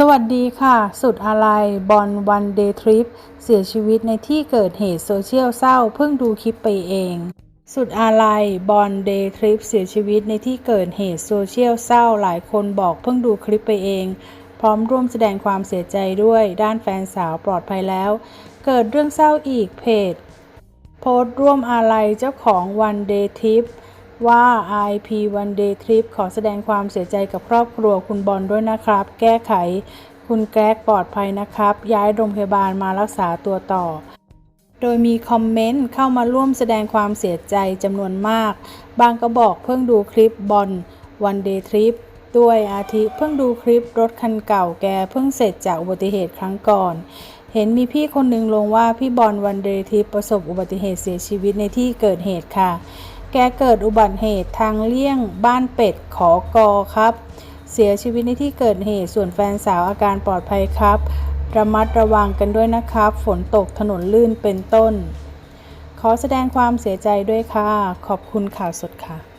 สวัสดีค่ะ สุดอะไรบอลวันเดย์ทริปเสียชีวิตในที่เกิดเหตุโซเชียลเศร้าเพิ่งดูคลิปไปเอง สุดอะไรบอลเดย์ทริปเสียชีวิตในที่เกิดเหตุโซเชียลเศร้าหลายคนบอกเพิ่งดูคลิปไปเอง พร้อมร่วมแสดงความเสียใจด้วยด้านแฟนสาวปลอดภัยแล้ว เกิดเรื่องเศร้าอีกเพจ โพสต์ร่วมอาลัยเจ้าของ One Day Trip ว่า IP One Day Trip ขอแสดงความเสียใจกับครอบครัวคุณบอลด้วยนะครับ แก้ไข คุณแกรกปลอดภัยนะครับ ย้ายโรงพยาบาลมารักษาตัวต่อ โดยมีคอมเมนต์เข้ามาร่วมแสดงความเสียใจจำนวนมาก บางก็บอกเพิ่งดูคลิปบอล One Day Trip ด้วยอาทิเพิ่งดูคลิปรถคันเก่าแกเพิ่งเสร็จจากอุบัติเหตุครั้งก่อน เห็นมีพี่คนหนึ่งลงว่าพี่บอลวันเดย์ทริปประสบอุบัติเหตุเสียชีวิตในที่เกิดเหตุค่ะ แกเกิดอุบัติเหตุทางเลี่ยงบ้านเป็ดขอกอครับ เสียชีวิตในที่เกิดเหตุส่วนแฟนสาวอาการปลอดภัยครับ ระมัดระวังกันด้วยนะครับ ฝนตกถนนลื่นเป็นต้น ขอแสดงความเสียใจด้วยค่ะ ขอบคุณข่าวสดค่ะ